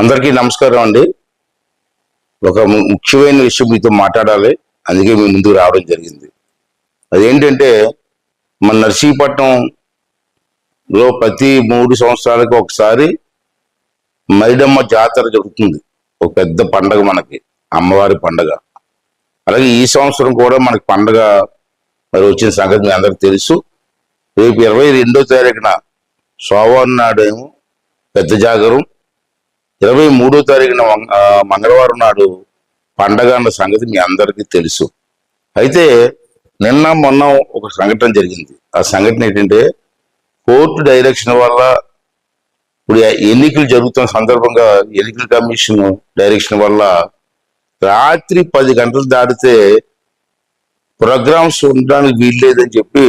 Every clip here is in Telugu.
అందరికీ నమస్కారం అండి. ఒక ము- ముఖ్యమైన విషయం మీతో మాట్లాడాలి. అందుకే మీ ముందుకు రావడం జరిగింది. అదేంటంటే మన నర్సీపట్నంలో ప్రతి మూడు సంవత్సరాలకు ఒకసారి మైడమ్మ జాతర జరుగుతుంది. ఒక పెద్ద పండగ మనకి అమ్మవారి పండగ. అలాగే ఈ సంవత్సరం కూడా మనకి పండగ మరి వచ్చిన సంగతి మీ అందరికి తెలుసు. రేపు ఇరవై రెండో తారీఖున సోమవారం నాడేమో పెద్ద జాగరం. ఇరవై మూడో తారీఖున మంగళవారం నాడు పండగ అన్న సంగతి మీ అందరికీ తెలుసు. అయితే నిన్న మొన్న ఒక సంఘటన జరిగింది. ఆ సంఘటన ఏంటంటే కోర్టు డైరెక్షన్ వల్ల ఇప్పుడు ఎన్నికలు జరుగుతున్న సందర్భంగా ఎన్నికల కమిషన్ డైరెక్షన్ వల్ల రాత్రి పది గంటలు దాటితే ప్రోగ్రామ్స్ ఉండడానికి వీల్లేదని చెప్పి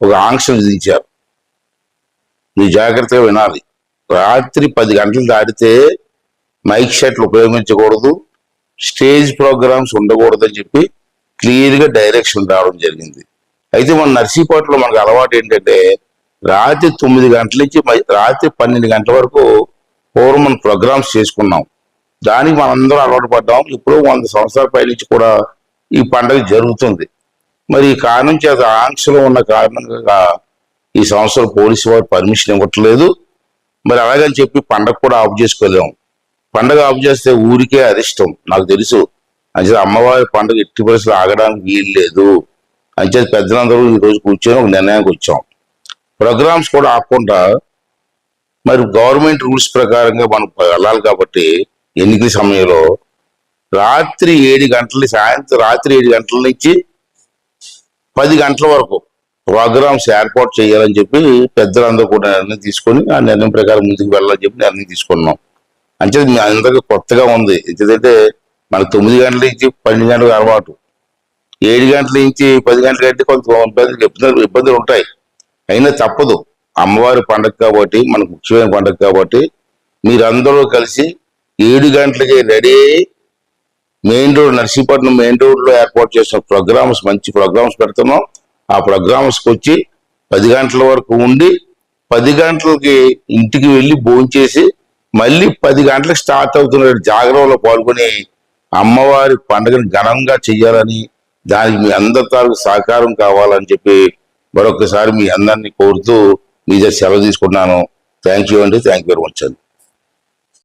ఒక ఆంక్ష విధించారు. మీరు జాగ్రత్తగా వినాలి. రాత్రి పది గంటలు దాటితే మైక్ సెట్లు ఉపయోగించకూడదు స్టేజ్ ప్రోగ్రామ్స్ ఉండకూడదు అని చెప్పి క్లియర్గా డైరెక్షన్ రావడం జరిగింది. అయితే మన నర్సీపేటలో మనకు అలవాటు ఏంటంటే రాత్రి తొమ్మిది గంటల నుంచి రాత్రి పన్నెండు గంటల వరకు పూర్వం మనం ప్రోగ్రామ్స్ చేసుకున్నాం. దానికి మనందరం అలవాటు పడ్డాం. ఇప్పుడు వంద సంవత్సరాల పై నుంచి కూడా ఈ పండుగ జరుగుతుంది. మరి ఈ కారణం చేత ఆంక్షలో ఉన్న కారణంగా ఈ సంవత్సరం పోలీసు వారు పర్మిషన్ ఇవ్వట్లేదు. మరి అలాగని చెప్పి పండగ కూడా ఆఫ్ చేసుకోలేము పండగ ఆఫ్ చేస్తే ఊరికే అదిష్టం నాకు తెలుసు. అంచేత అమ్మవారి పండుగ ఎట్టి పరిస్థితులు ఆగడానికి వీలు లేదు. అంచేత పెద్దలందరూ ఈ రోజు కూర్చొని ఒక నిర్ణయానికి వచ్చాం. ప్రోగ్రామ్స్ కూడా ఆపకుండా మరి గవర్నమెంట్ రూల్స్ ప్రకారంగా మనం వెళ్ళాలి కాబట్టి ఎన్నికల సమయంలో రాత్రి ఏడు గంటల సాయంత్రం రాత్రి ఏడు గంటల నుంచి పది గంటల వరకు ప్రోగ్రామ్స్ ఏర్పాటు చేయాలని చెప్పి పెద్దలందరూ కూడా నిర్ణయం తీసుకొని ఆ నిర్ణయం ప్రకారం ముందుకు వెళ్ళాలని చెప్పి నిర్ణయం తీసుకున్నాం. అంటే అందరికీ కొత్తగా ఉంది. ఎందుకంటే మన తొమ్మిది గంటల నుంచి పన్నెండు గంటలకు అలవాటు. ఏడు గంటల నుంచి పది గంటల కంటే కొంత ఇబ్బందులు ఇబ్బందులు ఇబ్బందులు ఉంటాయి. అయినా తప్పదు. అమ్మవారి పండగ కాబట్టి మనకు ముఖ్యమైన పండగ కాబట్టి మీరందరూ కలిసి ఏడు గంటలకి ready main road Narsipatnam main రోడ్లో ఏర్పాటు చేసిన ప్రోగ్రామ్స్ మంచి ప్రోగ్రామ్స్ పెడుతున్నాం. ఆ ప్రోగ్రామ్స్కి వచ్చి పది గంటల వరకు ఉండి పది గంటలకి ఇంటికి వెళ్ళి భోంచేసి మళ్ళీ పది గంటలకు స్టార్ట్ అవుతున్న జాగ్రత్తలో పాల్గొని అమ్మవారి పండుగను ఘనంగా చెయ్యాలని దానికి మీ అందరి తాలూకు సహకారం కావాలని చెప్పి మరొకసారి మీ అందరినీ కోరుతూ మీ సెలవు తీసుకున్నాను. థ్యాంక్ యూ అండి. థ్యాంక్ యూ వెరీ మచ్ అండి.